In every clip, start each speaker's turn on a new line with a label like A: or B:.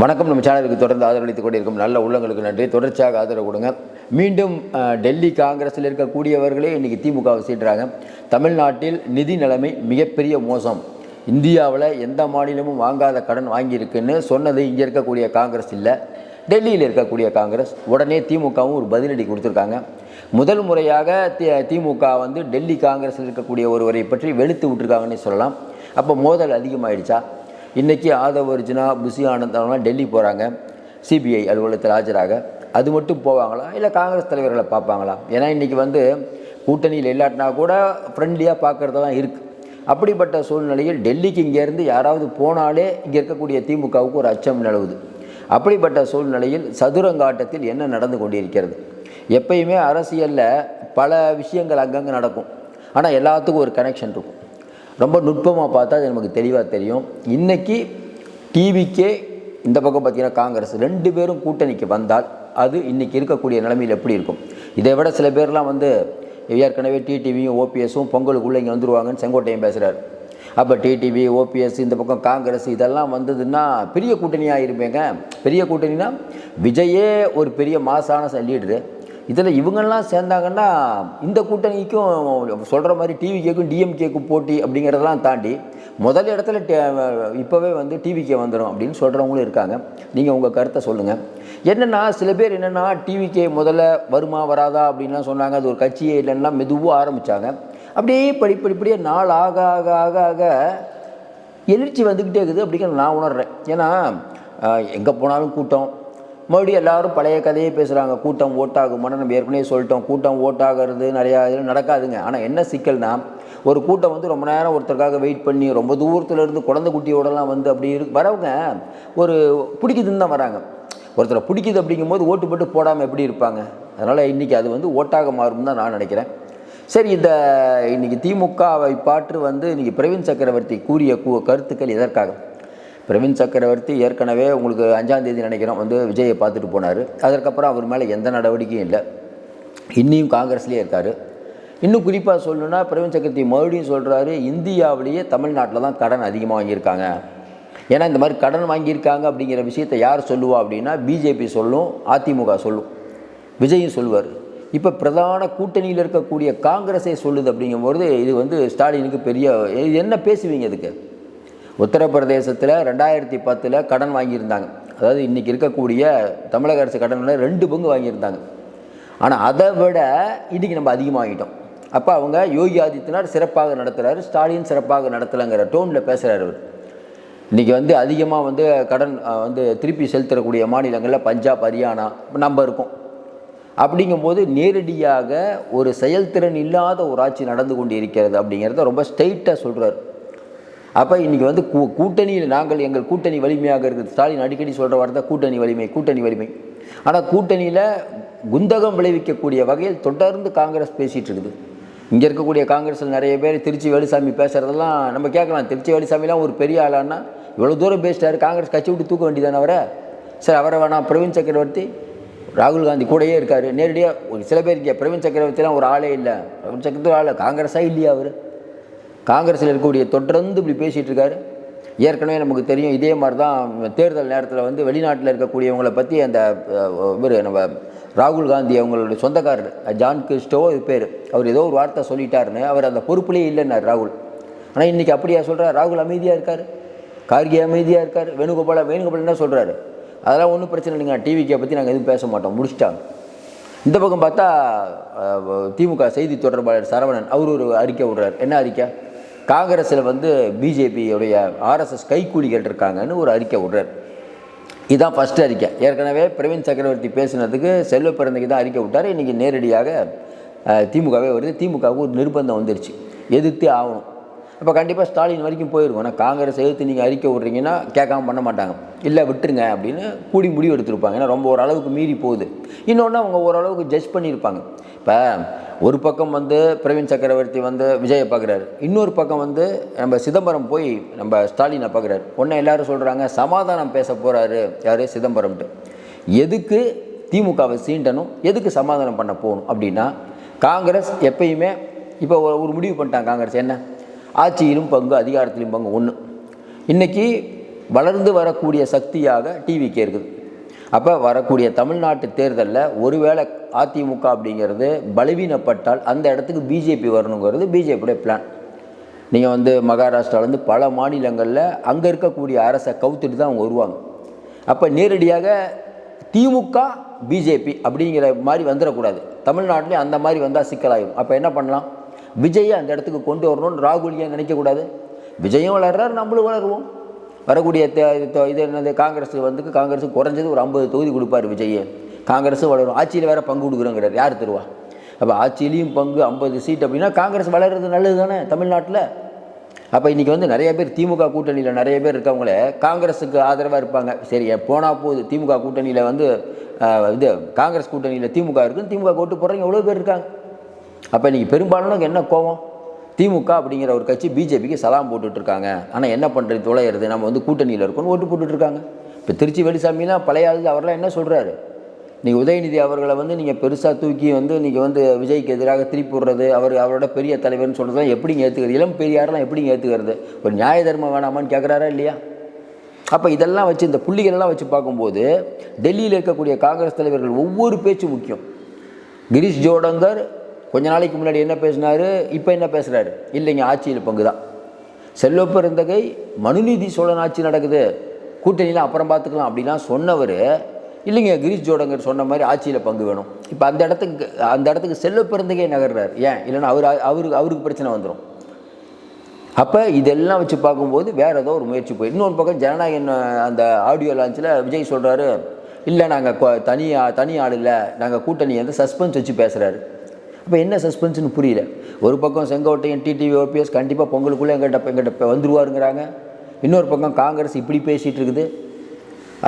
A: வணக்கம். நம்ம சேனலுக்கு தொடர்ந்து ஆதரவளித்துக் கொண்டிருக்கும் நல்ல உள்ளங்களுக்கு நன்றி. தொடர்ச்சியாக ஆதரவு கொடுங்க. மீண்டும் டெல்லி காங்கிரஸில் இருக்கக்கூடியவர்களே இன்றைக்கி திமுகவை சீட்டுறாங்க. தமிழ்நாட்டில் நிதி நிலைமை மிகப்பெரிய மோசம். இந்தியாவில் எந்த மாநிலமும் வாங்காத கடன் வாங்கியிருக்குன்னு சொன்னது இங்கே இருக்கக்கூடிய காங்கிரஸ் இல்லை. டெல்லியில் இருக்கக்கூடிய காங்கிரஸ் உடனே திமுகவும் ஒரு பதிலடி கொடுத்துருக்காங்க. முதல் முறையாக தி திமுக வந்து டெல்லி காங்கிரஸில் இருக்கக்கூடிய ஒருவரை பற்றி வெளுத்து விட்டுருக்காங்கன்னு சொல்லலாம். அப்போ மோதல் அதிகமாகிடுச்சா இன்றைக்கி ஆதவ அர்ஜுனா புசி ஆனந்த் அவங்களாம் டெல்லி போகிறாங்க சிபிஐ அலுவலகத்தில் ஆஜராக. அது மட்டும் போவாங்களா? இல்லை காங்கிரஸ் தலைவர்களை பார்ப்பாங்களா? ஏன்னா இன்றைக்கி வந்து கூட்டணியில் இல்லாட்டினா கூட ஃப்ரெண்ட்லியாக பார்க்குறதெல்லாம் இருக்குது அப்படிப்பட்ட சூழ்நிலையில் டெல்லிக்கு இங்கேருந்து யாராவது போனாலே இங்கே இருக்கக்கூடிய திமுகவுக்கு ஒரு அச்சம் நிலவுது. அப்படிப்பட்ட சூழ்நிலையில் சதுரங்காட்டத்தில் என்ன நடந்து கொண்டிருக்கிறது? எப்பயுமே அரசியலில் பல விஷயங்கள் அங்கங்கே நடக்கும். ஆனால் எல்லாத்துக்கும் ஒரு கனெக்ஷன் இருக்கும். ரொம்ப நுட்பமாக பார்த்தா அது நமக்கு தெளிவாக தெரியும். இன்றைக்கி டிவிக்கே இந்த பக்கம் பார்த்திங்கன்னா காங்கிரஸ் ரெண்டு பேரும் கூட்டணிக்கு வந்தால் அது இன்றைக்கி இருக்கக்கூடிய நிலைமையில் எப்படி இருக்கும்? இதை விட சில பேர்லாம் வந்து ஏற்கனவே டிடிவியும் ஓபிஎஸும் பொங்கலுக்குள்ளே இங்கே வந்துருவாங்கன்னு செங்கோட்டையன் பேசுகிறார் அப்போ டிடிவி ஓபிஎஸ் இந்த பக்கம் காங்கிரஸ் இதெல்லாம் வந்ததுன்னா பெரிய கூட்டணியாக இருப்பேங்க. பெரிய கூட்டணினா விஜயே ஒரு பெரிய மாசான லீடரு இதில் இவங்கெல்லாம் சேர்ந்தாங்கன்னா இந்த கூட்டணிக்கும் சொல்கிற மாதிரி டிவிகேக்கும் டிஎம்கேக்கும் போட்டி அப்படிங்கிறதெல்லாம் தாண்டி முதல் இடத்துல இப்போவே வந்து டிவிக்கே வந்துடும் அப்படின்னு சொல்கிறவங்களும் இருக்காங்க. நீங்கள் உங்கள் கருத்தை சொல்லுங்கள். என்னென்னா சில பேர் என்னென்னா டிவிக்கே முதல்ல வருமா வராதா அப்படின்லாம் சொன்னாங்க. அது ஒரு கட்சியே இல்லைன்னா மெதுவாக ஆரம்பித்தாங்க அப்படியே படிப்படிப்படியே நாள் ஆக ஆக ஆக ஆக எழுச்சி வந்துக்கிட்டே இருக்குது அப்படிங்கிற நான் உணர்றேன். ஏன்னா எங்கே போனாலும் கூட்டம் மறுபடியும் எல்லாரும் பழைய கதையே பேசுகிறாங்க கூட்டம் ஓட்டாகுமான்னு நம்ம ஏற்கனவே சொல்லிட்டோம். கூட்டம் ஓட்டாகிறது நிறையா இது நடக்காதுங்க. ஆனால் என்ன சிக்கல்னா ஒரு கூட்டம் வந்து ரொம்ப நேரம் ஒருத்தருக்காக வெயிட் பண்ணி ரொம்ப தூரத்துலேருந்து குழந்தை குட்டியோடலாம் வந்து அப்படி இரு வரவங்க ஒரு பிடிக்குதுன்னு தான் வராங்க. ஒருத்தரை பிடிக்குது அப்படிங்கும்போது ஓட்டு போட்டு போடாமல் எப்படி இருப்பாங்க? அதனால் இன்றைக்கி அது வந்து ஓட்டாக மாறும் தான் நான் நினைக்கிறேன். சரி இந்த இன்றைக்கி திமுகவை பாற்று வந்து இன்றைக்கி பிரவீன் சக்கரவர்த்தி கூறிய கருத்துக்கள் எதற்காக? பிரவீன் சக்கரவர்த்தி ஏற்கனவே உங்களுக்கு அஞ்சாம் தேதி நினைக்கிறோம் வந்து விஜயை பார்த்துட்டு போனார். அதற்கப்புறம் அவர் மேலே எந்த நடவடிக்கையும் இல்லை. இன்னியும் காங்கிரஸ்லேயே இருக்கார். இன்னும் குறிப்பாக சொல்லணுன்னா பிரவீன் சக்கரவர்த்தி மறுபடியும் சொல்கிறாரு இந்தியாவிலேயே தமிழ்நாட்டில் தான் கடன் அதிகமாக வாங்கியிருக்காங்க. ஏன்னா இந்த மாதிரி கடன் வாங்கியிருக்காங்க அப்படிங்கிற விஷயத்தை யார் சொல்லுவா அப்படின்னா பிஜேபி சொல்லும் அதிமுக சொல்லும். விஜயும் சொல்லுவார். இப்போ பிரதான கூட்டணியில் இருக்கக்கூடிய காங்கிரஸே சொல்லுது அப்படிங்கும்போது இது வந்து ஸ்டாலினுக்கு பெரிய இது என்ன பேசுவீங்க இதுக்கு? உத்தரப்பிரதேசத்தில் ரெண்டாயிரத்தி பத்தில் கடன் வாங்கியிருந்தாங்க. அதாவது இன்றைக்கி இருக்கக்கூடிய தமிழக அரசு கடனில் ரெண்டு பங்கு வாங்கியிருந்தாங்க. ஆனால் அதை விட இன்றைக்கி நம்ம அதிகமாக வாங்கிட்டோம் அப்போ அவங்க யோகி ஆதித்யநாத் சிறப்பாக நடத்துகிறாரு ஸ்டாலின் சிறப்பாக நடத்தலைங்கிற டோனில் பேசுகிறார் அவர். இன்றைக்கி வந்து அதிகமாக வந்து கடன் வந்து திருப்பி செலுத்தக்கூடிய மாநிலங்களில் பஞ்சாப் ஹரியானா நம்ம இருக்கோம். அப்படிங்கும்போது நேரடியாக ஒரு செயல்திறன் இல்லாத ஒரு ஆட்சி நடந்து கொண்டு இருக்கிறது அப்படிங்கிறத ரொம்ப ஸ்ட்ரைட்டாக சொல்கிறார் அப்போ இன்றைக்கி வந்து கூ கூட்டணியில் நாங்கள் எங்கள் கூட்டணி வலிமையாக இருக்குது. ஸ்டாலின் அடிக்கடி சொல்கிற வார்த்தை கூட்டணி வலிமை கூட்டணி வலிமை. ஆனால் கூட்டணியில் குந்தகம் விளைவிக்கக்கூடிய வகையில் தொடர்ந்து காங்கிரஸ் பேசிகிட்டு இருக்குது. இங்கே இருக்கக்கூடிய காங்கிரஸில் நிறைய பேர் திருச்சி வேலுசாமி பேசுகிறதெல்லாம் நம்ம கேட்கலாம். திருச்சி வேலுசாமிலாம் ஒரு பெரிய ஆளான்னா இவ்வளோ தூரம் பேசிட்டார் காங்கிரஸ் கட்சி விட்டு தூக்க வேண்டியதானே அவரை? சரி அவரை வேணாம். பிரவீன் சக்கரவர்த்தி ராகுல் காந்தி கூடயே இருக்கார். நேரடியாக ஒரு சில பேர் இங்கே பிரவீன் சக்கரவர்த்திலாம் ஒரு ஆளே இல்லை. பிரவீன் சக்கரவர்த்தி ஆள் காங்கிரஸாக இல்லையா அவர்? காங்கிரஸில் இருக்கக்கூடிய தொடர்ந்து இப்படி பேசிகிட்டு இருக்காரு. ஏற்கனவே நமக்கு தெரியும் இதே மாதிரி தான் தேர்தல் நேரத்தில் வந்து வெளிநாட்டில் இருக்கக்கூடியவங்களை பற்றி அந்த இவர் நம்ம ராகுல் காந்தி அவங்களுடைய சொந்தக்காரர் ஜான் கிறிஸ்டோ இது பேர். அவர் ஏதோ ஒரு வார்த்தை சொல்லிட்டாருன்னு அவர் அந்த பொறுப்புலேயே இல்லைன்னார் ராகுல். ஆனால் இன்றைக்கி அப்படியா சொல்கிறார் ராகுல் அமைதியாக இருக்கார். கார்கே அமைதியாக இருக்கார். வேணுகோபால வேணுகோபால் என்ன சொல்கிறாரு அதெல்லாம் ஒன்றும் பிரச்சனை இல்லைங்க. டிவிக்கை பற்றி நாங்கள் எதுவும் பேச மாட்டோம். முடிச்சிட்டாங்க. இந்த பக்கம் பார்த்தா திமுக செய்தி தொடர்பாளர் சரவணன் அவர் ஒரு அறிக்கை விடுறார். என்ன அறிக்கை? காங்கிரஸில் வந்து பிஜேபியுடைய ஆர்எஸ்எஸ் கைக்கூலிகள் இருக்காங்கன்னு ஒரு அறிக்கை விடுறார். இதுதான் ஃபஸ்ட்டு அறிக்கை. ஏற்கனவே பிரவீன் சக்கரவர்த்தி பேசுனதுக்கு செல்வ பிறந்தக்கு தான் அறிக்கை விட்டார். இன்றைக்கி நேரடியாக திமுகவே வருது. திமுகவுக்கு ஒரு நிர்பந்தம் வந்துருச்சு. எதிர்த்தே ஆகணும். அப்போ கண்டிப்பாக ஸ்டாலின் வரைக்கும் போயிருக்கும். ஆனால் காங்கிரஸ் எதிர்த்து நீங்கள் அறிக்கை விட்றீங்கன்னா கேட்காம பண்ண மாட்டாங்க. இல்லை விட்டுருங்க அப்படின்னு கூடி முடிவு எடுத்திருப்பாங்க ஏன்னா ரொம்ப ஓரளவுக்கு மீறி போகுது. இன்னொன்று அவங்க ஓரளவுக்கு ஜட்ஜ் பண்ணியிருப்பாங்க. இப்போ ஒரு பக்கம் வந்து பிரவீன் சக்கரவர்த்தி வந்து விஜயை பார்க்குறாரு. இன்னொரு பக்கம் வந்து நம்ம சிதம்பரம் போய் நம்ம ஸ்டாலினை பார்க்குறாரு. ஒன்று எல்லாரும் சொல்கிறாங்க சமாதானம் பேச போகிறாரு யார்? சிதம்பரம்ட்டு. எதுக்கு திமுகவை சீண்டணும்? எதுக்கு சமாதானம் பண்ண போகணும்? அப்படின்னா காங்கிரஸ் எப்பயுமே இப்போ ஒரு- ஒரு முடிவு பண்ணிட்டாங்க காங்கிரஸ். என்ன? ஆட்சியிலும் பங்கு அதிகாரத்திலும் பங்கு ஒன்று இன்றைக்கி வளர்ந்து வரக்கூடிய சக்தியாக டிவிக்கே இருக்குது. அப்போ வரக்கூடிய தமிழ்நாட்டு தேர்தலில் ஒருவேளை அதிமுக அப்படிங்கிறது பலவீனப்பட்டால் அந்த இடத்துக்கு பிஜேபி வரணுங்கிறது பிஜேபியுடைய பிளான் நீங்கள் வந்து மகாராஷ்டிராவிலேருந்து பல மாநிலங்களில் அங்கே இருக்கக்கூடிய அரசை கவுத்துட்டு தான் அவங்க வருவாங்க. அப்போ நேரடியாக திமுக பிஜேபி அப்படிங்கிற மாதிரி வந்துடக்கூடாது தமிழ்நாட்டிலே அந்த மாதிரி வந்தால் சிக்கலாகும் அப்போ என்ன பண்ணலாம்? விஜயை அந்த இடத்துக்கு கொண்டு வரணும்னு ராகுல் ஏன் நினைக்கக்கூடாது? விஜயும் வளர்றாரு நம்மளும் வளருவோம். வரக்கூடிய இது என்னது காங்கிரஸ் வந்து காங்கிரஸுக்கு குறைஞ்சது ஒரு ஐம்பது தொகுதி கொடுப்பார் விஜய் காங்கிரஸும் வளரும். ஆட்சியில் வேறு பங்கு கொடுக்குறோங்கிறார். யார் தருவா? அப்போ ஆட்சியிலையும் பங்கு ஐம்பது சீட் அப்படின்னா காங்கிரஸ் வளர்றது நல்லது தானே தமிழ்நாட்டில்? அப்போ இன்றைக்கி வந்து நிறைய பேர் திமுக கூட்டணியில் நிறைய பேர் இருக்கவங்களே காங்கிரஸுக்கு ஆதரவாக இருப்பாங்க. சரி போனால் போகுது திமுக கூட்டணியில் வந்து இது காங்கிரஸ் கூட்டணியில் திமுக இருக்குன்னு திமுக ஓட்டு போடுறவங்க எவ்வளோ பேர் இருக்காங்க? அப்போ இன்றைக்கி பெரும்பாலானவங்க என்ன கோவம்? திமுக அப்படிங்கிற ஒரு கட்சி பிஜேபிக்கு சலாம் போட்டுட்ருக்காங்க. ஆனால் என்ன பண்ணுறது துளையிறது நம்ம வந்து கூட்டணியில் இருக்கோம்னு ஓட்டு போட்டுட்ருக்காங்க. இப்போ திருச்சி வெளிசாமிலாம் பழைய ஆள் அவரெல்லாம் என்ன சொல்கிறாரு நீங்கள் உதயநிதி அவர்களை வந்து நீங்கள் பெருசாக தூக்கி வந்து நீங்கள் வந்து விஜய்க்கு எதிராக திருப்பி விடுறது அவர் அவரோட பெரிய தலைவர்னு சொல்கிறதெல்லாம் எப்படிங்க ஏற்றுக்கிறது இளம் பெரியாரெலாம் எப்படிங்க ஏற்றுக்கிறது ஒரு நியாய தர்மம் வேணாமான்னு கேட்குறாரா இல்லையா? அப்போ இதெல்லாம் வச்சு இந்த புள்ளிகளெல்லாம் வச்சு பார்க்கும்போது டெல்லியில் இருக்கக்கூடிய காங்கிரஸ் தலைவர்கள் ஒவ்வொரு பேச்சும் முக்கியம். கிரீஷ் ஜோடங்கர் கொஞ்ச நாளைக்கு முன்னாடி என்ன பேசினார்? இப்போ என்ன பேசுகிறாரு இல்லைங்க ஆட்சியில் பங்கு தான் செல்வப்பெருந்தகை மனுநீதி சோழன் ஆட்சி நடக்குது. கூட்டணியில் அப்புறம் பார்த்துக்கலாம் அப்படிலாம் சொன்னவர். இல்லைங்க கிரீஷ் ஜோடங்கர் சொன்ன மாதிரி ஆட்சியில் பங்கு வேணும். இப்போ அந்த இடத்துக்கு அந்த இடத்துக்கு செல்வப்பெருந்தகை நகர்றார். ஏன்? இல்லைன்னா அவர் அவருக்கு அவருக்கு பிரச்சனை வந்துடும் அப்போ இதெல்லாம் வச்சு பார்க்கும்போது வேறு ஏதோ ஒரு முயற்சி போய் இன்னொரு பக்கம் ஜனநாயகன் அந்த ஆடியோ லான்ச்சில் விஜய் சொல்கிறாரு இல்லை நாங்கள் தனி தனி ஆள் இல்லை. நாங்கள் கூட்டணி வந்து சஸ்பென்ஸ் வச்சு பேசுகிறாரு அப்போ என்ன சஸ்பென்ஸ்னு புரியல. ஒரு பக்கம் செங்கோட்டையன் டிடிவி ஓபிஎஸ் கண்டிப்பாக பொங்கலுக்குள்ளே எங்கிட்ட எங்கிட்ட வந்துருவாருங்கிறாங்க. இன்னொரு பக்கம் காங்கிரஸ் இப்படி பேசிகிட்டு இருக்குது.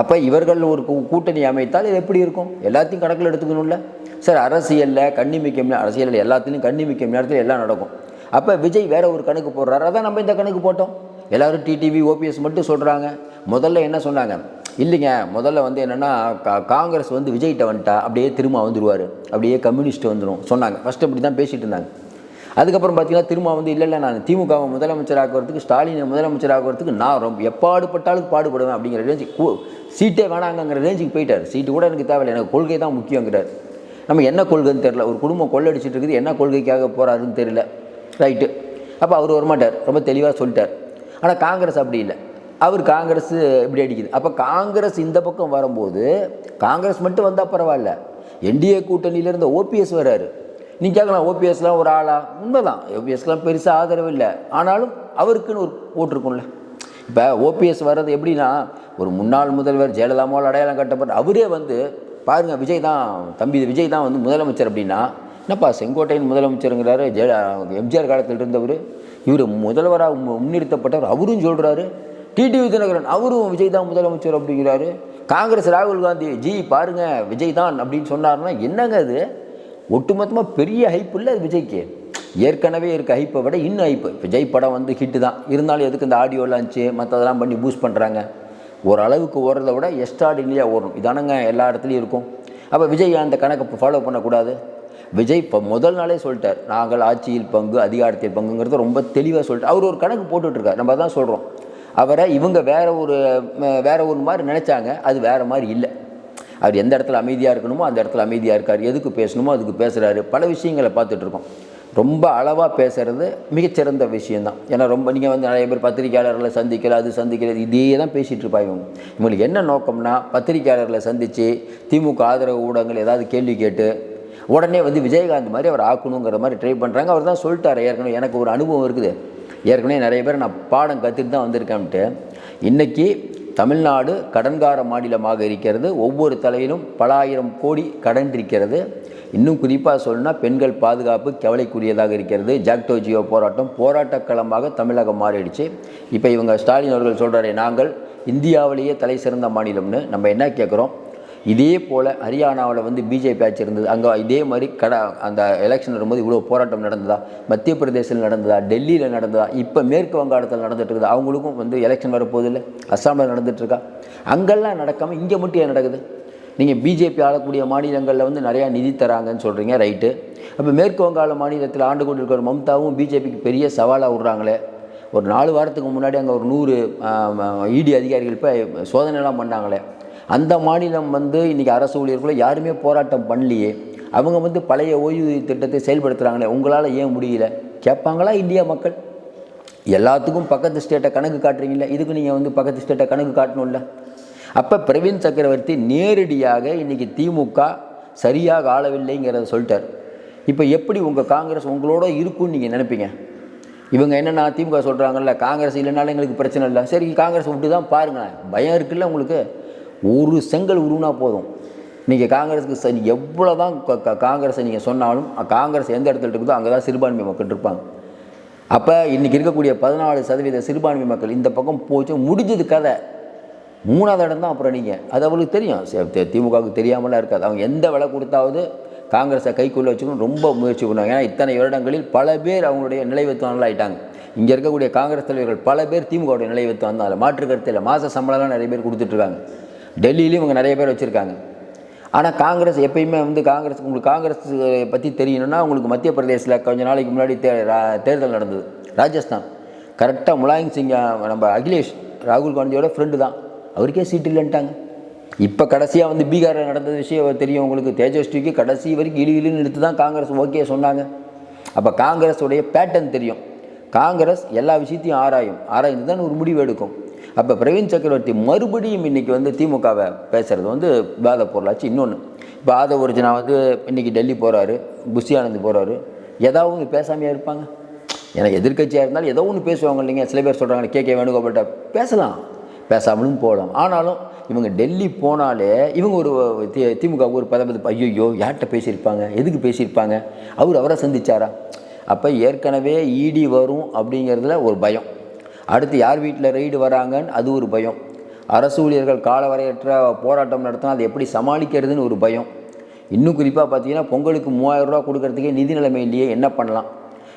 A: அப்போ இவர்கள் ஒரு கூட்டணி அமைத்தால் இது எப்படி இருக்கும்? எல்லாத்தையும் கணக்கில் எடுத்துக்கணும்ல. சார் அரசியலில் கண்ணிமிக்கும் அரசியலில் எல்லாத்துலேயும் கண்ணிமிக்கும் நேரத்தில் எல்லாம் நடக்கும். அப்போ விஜய் வேறு ஒரு கணக்கு போடுறாரு. அதான் நம்ம இந்த கணக்கு போட்டோம். எல்லோரும் டிடிவி ஓபிஎஸ் மட்டும் சொல்கிறாங்க முதல்ல என்ன சொன்னாங்க? இல்லைங்க முதல்ல வந்து என்னென்னா காங்கிரஸ் வந்து விஜய்கிட்ட வந்துட்டா அப்படியே திரும்ப வந்துடுவார் அப்படியே கம்யூனிஸ்ட் வந்துடும் சொன்னாங்க. ஃபஸ்ட்டு அப்படி தான் பேசிகிட்டு இருந்தாங்க. அதுக்கப்புறம் பார்த்தீங்கன்னா திரும்ப வந்து இல்லை இல்லை நான் திமுகவை முதலமைச்சர் ஆக்குறதுக்கு ஸ்டாலினை முதலமைச்சர் ஆக்குறதுக்கு நான் ரொம்ப எப்பாடுபட்டாலும் பாடுபடுவேன் அப்படிங்கிற ரேஞ்சுக்கு கூ- சீட்டே வேணாங்கிற ரேஞ்சுக்கு போயிட்டார். சீட்டு கூட எனக்கு தேவையில்லை. எனக்கு கொள்கை தான் முக்கியங்கிறார். நம்ம என்ன கொள்கைன்னு தெரில ஒரு குடும்பம் கொள்ளடிச்சிட்டு இருக்குது என்ன கொள்கைக்காக போகிறாருன்னு தெரியல. ரைட்டு அப்போ அவர் வரமாட்டார். ரொம்ப தெளிவாக சொல்லிட்டார். ஆனால் காங்கிரஸ் அப்படி இல்லை. அவர் காங்கிரஸ் இப்படி அடிக்குது. அப்போ காங்கிரஸ் இந்த பக்கம் வரும்போது காங்கிரஸ் மட்டும் வந்தால் பரவாயில்ல. என்டிஏ கூட்டணியில் இருந்த ஓபிஎஸ் வர்றாரு நீ கேட்கலாம் ஓபிஎஸ்லாம் ஒரு ஆளா? உண்மைதான். ஓபிஎஸ்லாம் பெருசாக ஆதரவு இல்லை. ஆனாலும் அவருக்குன்னு ஒரு போட்டிருக்கும்ல இப்போ ஓபிஎஸ் வர்றது எப்படின்னா ஒரு முன்னாள் முதல்வர் ஜெயலலிதாமாவில் அடையாளம் கட்டப்பட்ட அவரே வந்து பாருங்க விஜய் தான் தம்பி விஜய் தான் வந்து முதலமைச்சர் அப்படின்னா என்னப்பா செங்கோட்டையின் முதலமைச்சருங்கிறாரு ஜெய எம்ஜிஆர் காலத்தில் இருந்தவர் இவர் முதல்வராக முன்னிறுத்தப்பட்டவர் அவரும் சொல்கிறாரு டிடிவி தினகரன் அவரும் விஜய் தான் முதலமைச்சர் அப்படிங்கிறாரு. காங்கிரஸ் ராகுல் காந்தி ஜி பாருங்க விஜய் தான் அப்படின்னு சொன்னார்னா என்னங்க அது? ஒட்டுமொத்தமாக பெரிய ஹைப் இல்லை அது விஜய்க்கு. ஏற்கனவே இருக்க ஹைப்பை விட இன்னும் ஹைப்பு விஜய் படம் வந்து ஹிட்டு தான். இருந்தாலும் எதுக்கு இந்த ஆடியோ லான்ச்சு மற்றதெல்லாம் பண்ணி பூஸ்ட் பண்ணுறாங்க ஓரளவுக்கு ஓடுறதை விட எக்ஸ்ட்ராடினரியாக ஓடணும். இதானங்க எல்லா இடத்துலையும் இருக்கும். அப்போ விஜய் அந்த கணக்கை ஃபாலோ பண்ணக்கூடாது? விஜய் இப்போ முதல் நாளே சொல்லிட்டார். நாங்கள் ஆட்சியில் பங்கு அதிகாரத்தில் பங்குங்கிறத ரொம்ப தெளிவாக சொல்லிட்டு அவர் ஒரு கணக்கு போட்டுட்ருக்கார் நம்ம தான் சொல்கிறோம் அவரை இவங்க வேற ஒரு வேறு வேற ஒரு மாதிரி நினச்சாங்க அது வேற மாதிரி இல்லை. அவர் எந்த இடத்துல அமைதியாக இருக்கணுமோ அந்த இடத்துல அமைதியாக இருக்கார். எதுக்கு பேசணுமோ அதுக்கு பேசுகிறாரு பல விஷயங்களை பார்த்துட்ருக்கோம் ரொம்ப அளவாக பேசுகிறது மிகச்சிறந்த விஷயந்தான் ஏன்னா ரொம்ப நீங்கள் வந்து நிறைய பேர் பத்திரிக்கையாளர்களை சந்திக்கல அது சந்திக்கிறது இதே தான் பேசிகிட்டு இருப்பாங்க இவங்க. இவங்களுக்கு என்ன நோக்கம்னா பத்திரிக்கையாளர்களை சந்தித்து திமுக ஆதரவு ஊடகங்கள் ஏதாவது கேள்வி கேட்டு உடனே வந்து விஜயகாந்த் மாதிரி அவர் ஆக்கணுங்கிற மாதிரி ட்ரை பண்ணுறாங்க அவர் தான் சொல்லிட்டார் ஏற்கனவே எனக்கு ஒரு அனுபவம் இருக்குது. ஏற்கனவே நிறைய பேர் நான் பாடம் கற்றுட்டு தான் வந்திருக்கேன்ட்டு. இன்றைக்கி தமிழ்நாடு கடன்கார மாநிலமாக இருக்கிறது. ஒவ்வொரு தலையிலும் பல ஆயிரம் கோடி கடன் இருக்கிறது. இன்னும் குறிப்பாக சொல்லணும்னா பெண்கள் பாதுகாப்பு கவலைக்குரியதாக இருக்கிறது. ஜாக்டோ ஜியோ போராட்டம் போராட்டக் களமாக தமிழகம் மாறிடுச்சு. இப்போ இவங்க ஸ்டாலின் அவர்கள் சொல்கிறாரே நாங்கள் இந்தியாவிலேயே தலை சிறந்த மாநிலம்னு. நம்ம என்ன கேட்குறோம் இதே போல் ஹரியானாவில் வந்து பிஜேபி ஆட்சி இருந்தது. அங்கே இதே மாதிரி கட அந்த எலெக்ஷன் வரும்போது இவ்வளோ போராட்டம் நடந்ததா? மத்திய பிரதேசத்தில் நடந்ததா? டெல்லியில் நடந்ததா? இப்போ மேற்கு வங்காளத்தில் நடந்துட்டு இருக்குது? அவங்களுக்கும் வந்து எலெக்ஷன் வரப்போகுது இல்லை? அஸ்ஸாமில் நடந்துட்டு அங்கெல்லாம் நடக்காமல் இங்கே மட்டும் ஏன் நடக்குது? நீங்கள் பிஜேபி ஆளக்கூடிய மாநிலங்களில் வந்து நிறையா நிதி தராங்கன்னு சொல்கிறீங்க ரைட்டு. அப்போ மேற்கு வங்காள மாநிலத்தில் ஆண்டு கொண்டு இருக்கிற மம்தாவும் பிஜேபிக்கு பெரிய சவாலாக விடுறாங்களே. ஒரு நாலு வாரத்துக்கு முன்னாடி அங்கே ஒரு நூறு இடி அதிகாரிகள் இப்போ சோதனைலாம் பண்ணாங்களே. அந்த மாநிலம் வந்து இன்றைக்கி அரசு ஊழியர்களை யாருமே போராட்டம் பண்ணலையே. அவங்க வந்து பழைய ஓய்வூதிய திட்டத்தை செயல்படுத்துகிறாங்களே உங்களால் ஏன் முடியல? கேட்பாங்களா இந்தியா மக்கள்? எல்லாத்துக்கும் பக்கத்து ஸ்டேட்டை கணக்கு காட்டுறீங்களே இதுக்கு நீங்கள் வந்து பக்கத்து ஸ்டேட்டை கணக்கு காட்டணும்ல. அப்போ பிரவீன் சக்கரவர்த்தி நேரடியாக இன்றைக்கி திமுக சரியாக ஆளவில்லைங்கிறத சொல்லிட்டார். இப்போ எப்படி உங்கள் காங்கிரஸ் உங்களோட இருக்கும்னு நீங்கள் நினைப்பீங்க? இவங்க என்னென்னா திமுக சொல்கிறாங்கல்ல காங்கிரஸ் இல்லைனாலும் எங்களுக்கு பிரச்சனை இல்லை. சரி காங்கிரஸ் விட்டு தான் பாருங்களேன். பயம் இருக்குல்ல உங்களுக்கு? ஒரு செங்கல் உருவினா போதும். நீங்கள் காங்கிரஸுக்கு சரி எவ்வளோ தான் காங்கிரஸை நீங்கள் சொன்னாலும் காங்கிரஸ் எந்த இடத்துல இருக்குதோ அங்கே தான் சிறுபான்மை மக்கள் இருப்பாங்க. அப்போ இன்றைக்கி இருக்கக்கூடிய பதினாலு சதவீத சிறுபான்மை மக்கள் இந்த பக்கம் போச்சு முடிஞ்சது கதை. மூணாவது இடம் தான் அப்புறம் நீங்கள் அது அவங்களுக்கு தெரியும். திமுகவுக்கு தெரியாமலாம் இருக்காது. அவங்க எந்த விலை கொடுத்தாவது காங்கிரஸை கைக்குள்ளே வச்சுக்கணும் ரொம்ப முயற்சி பண்ணுவாங்க. ஏன்னா இத்தனை வருடங்களில் பல பேர் அவங்களுடைய நிலைவத்துவங்கள் ஆகிட்டாங்க இங்கே இருக்கக்கூடிய காங்கிரஸ் தலைவர்கள் பல பேர் திமுகவுடைய நிலைவத்துவம் வந்தாங்க. மாற்று கருத்தில் மாத சம்பளம்லாம் நிறைய பேர் கொடுத்துட்ருக்காங்க டெல்லியிலையும் இவங்க நிறைய பேர் வச்சுருக்காங்க. ஆனால் காங்கிரஸ் எப்பயுமே வந்து காங்கிரஸ் உங்களுக்கு காங்கிரஸ் பற்றி தெரியணும்னா உங்களுக்கு மத்திய பிரதேசில் கொஞ்ச நாளைக்கு முன்னாடி தே ரா- தேர்தல் நடந்தது. ராஜஸ்தான். கரெக்டாக முலாயம் சிங் நம்ம அகிலேஷ் ராகுல் காந்தியோட ஃப்ரெண்டு தான். அவருக்கே சீட்டு இல்லைன்ட்டாங்க. இப்போ கடைசியாக வந்து பீகாரில் நடந்த விஷயம் தெரியும் உங்களுக்கு. தேஜஸ்விக்கு கடைசி வரைக்கும் இழு இழுன்னு எடுத்து தான் காங்கிரஸ் ஓகே சொன்னாங்க. அப்போ காங்கிரஸுடைய பேட்டர்ன் தெரியும். காங்கிரஸ் எல்லா விஷயத்தையும் ஆராயும். ஆராய்ந்து தான் ஒரு முடிவு எடுக்கும். அப்போ பிரவீன் சக்கரவர்த்தி மறுபடியும் இன்றைக்கி வந்து திமுகவை பேசுகிறது வந்து விவாத பொருளாச்சு இன்னொன்று இப்போ ஆத ஒரிஜினா வந்து இன்றைக்கி டெல்லி போகிறாரு புஷி ஆனந்த் போகிறாரு ஏதாவது ஒன்று பேசாமையாக இருப்பாங்க? ஏன்னா எதிர்க்கட்சியாக இருந்தாலும் ஏதோ ஒன்று பேசுவாங்க இல்லைங்க. சில பேர் சொல்கிறாங்க கே. கே. வேணுகோபால்கிட்ட பேசலாம். பேசாமலும் போகலாம். ஆனாலும் இவங்க டெல்லி போனாலே இவங்க ஒரு தி திமுக ஒரு பதவி ஐயோ யார்கிட்ட பேசியிருப்பாங்க? எதுக்கு பேசியிருப்பாங்க? அவர் அவரை சந்திச்சாரா? அப்போ ஏற்கனவே இடி வரும் அப்படிங்கிறதுல ஒரு பயம். அடுத்து யார் வீட்டில் ரெய்டு வராங்கன்னு அது ஒரு பயம். அரசு ஊழியர்கள் காலவரையற்ற போராட்டம் நடத்தினா அதை எப்படி சமாளிக்கிறதுன்னு ஒரு பயம். இன்னும் குறிப்பாக பார்த்தீங்கன்னா பொங்கலுக்கு மூவாயிரம் ரூபா கொடுக்கறதுக்கே நிதி நிலைமை இல்லையே என்ன பண்ணலாம்?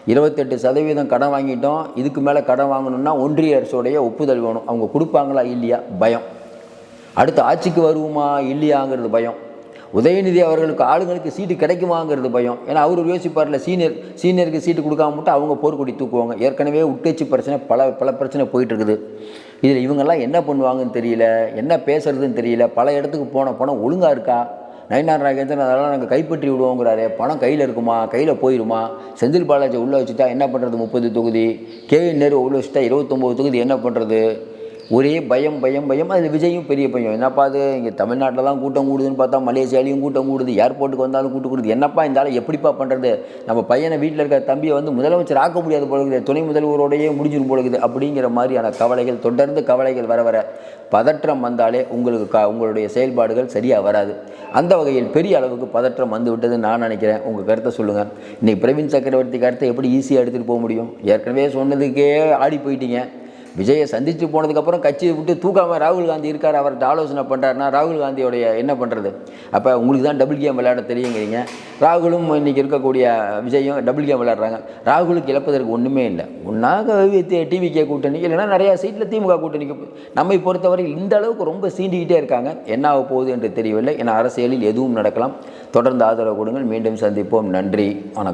A: இருபத்தெட்டு சதவீதம் கடன் வாங்கிட்டோம் இதுக்கு மேலே கடன் வாங்கணும்னா ஒன்றிய அரசுடைய ஒப்புதல் வேணும். அவங்க கொடுப்பாங்களா இல்லையா? பயம். அடுத்து ஆட்சிக்கு வருவோமா இல்லையாங்கிறது பயம். உதயநிதி அவர்களுக்கு ஆளுங்களுக்கு சீட்டு கிடைக்குமாங்கிறது பயம். ஏன்னா அவர் யோசிப்பார்ல சீனியர் சீனியருக்கு சீட்டு கொடுக்காம மட்டும் அவங்க போர்க்கொடி தூக்குவாங்க. ஏற்கனவே உட்கட்சி பிரச்சனை பல பல பிரச்சனை போயிட்டு இருக்குது இதில் இவங்கெல்லாம் என்ன பண்ணுவாங்கன்னு தெரியல என்ன பேசுறதுன்னு தெரியல. பல இடத்துக்கு போன பணம் ஒழுங்காக இருக்கா? நயனார் நாகேந்திரன் அதெல்லாம் நாங்கள் கைப்பற்றி விடுவோங்கிறாரு. பணம் கையில் இருக்குமா? கையில் போயிடுமா செந்தில் பாலாஜி உள்ளே வச்சுட்டா என்ன பண்ணுறது முப்பது தொகுதி? கே நேரு உள்ளே வச்சுட்டா இருபத்தொம்போது தொகுதி என்ன பண்ணுறது ஒரே பயம் பயம் பயம். அதில் விஜயும் பெரிய பையன் என்னப்பா அது இங்கே தமிழ்நாட்டில் தான் கூட்டம் கூடுதுன்னு பார்த்தா மலேசியாலையும் கூட்டம் கூடுது. ஏர்போர்ட்டுக்கு வந்தாலும் கூட்டம் கூடுது. என்னப்பா இந்த ஆளை எப்படிப்பா பண்ணுறது நம்ம பையனை வீட்டில் இருக்க தம்பியை வந்து முதலமைச்சர் ஆக்க முடியாது போல இருக்குது. துணை முதல்வரோடையே முடிஞ்சிடும் போல இருக்குது. அப்படிங்கிற மாதிரியான கவலைகள் தொடர்ந்து கவலைகள் வர வர பதற்றம் வந்தாலே உங்களுக்கு க உங்களுடைய செயல்பாடுகள் சரியாக வராது. அந்த வகையில் பெரிய அளவுக்கு பதற்றம் வந்து விட்டது நான் நினைக்கிறேன். உங்கள் கருத்தை சொல்லுங்கள் இன்றைக்கி பிரவீன் சக்கரவர்த்தி கருத்தை எப்படி ஈஸியாக எடுத்துகிட்டு போக முடியும்? ஏற்கனவே சொன்னதுக்கே ஆடி போயிட்டீங்க. விஜயை சந்தித்து போனதுக்கப்புறம் கட்சியை விட்டு தூக்காமல் ராகுல் காந்தி இருக்கார் அவர்கிட்ட ஆலோசனை பண்ணுறாருனா ராகுல் காந்தியோடைய என்ன பண்ணுறது அப்போ உங்களுக்கு தான் டபுள் கேம் விளையாட தெரியுங்கிறீங்க. ராகுலும் இன்றைக்கி இருக்கக்கூடிய விஜயும் டபுள் கேம் விளையாடுறாங்க. ராகுலுக்கு இழப்பதற்கு ஒன்றுமே இல்லை. ஒன்றாக டிவிகே கூட்டணி இல்லைன்னா நிறையா சீட்டில் திமுக கூட்டணிக்கு நம்மை பொறுத்தவரை இந்த அளவுக்கு ரொம்ப சீண்டிக்கிட்டே இருக்காங்க. என்ன ஆக போகுது என்று தெரியவில்லை. ஏன்னா அரசியலில் எதுவும் நடக்கலாம். தொடர்ந்து ஆதரவு கொடுங்கள். மீண்டும் சந்திப்போம். நன்றி. வணக்கம்.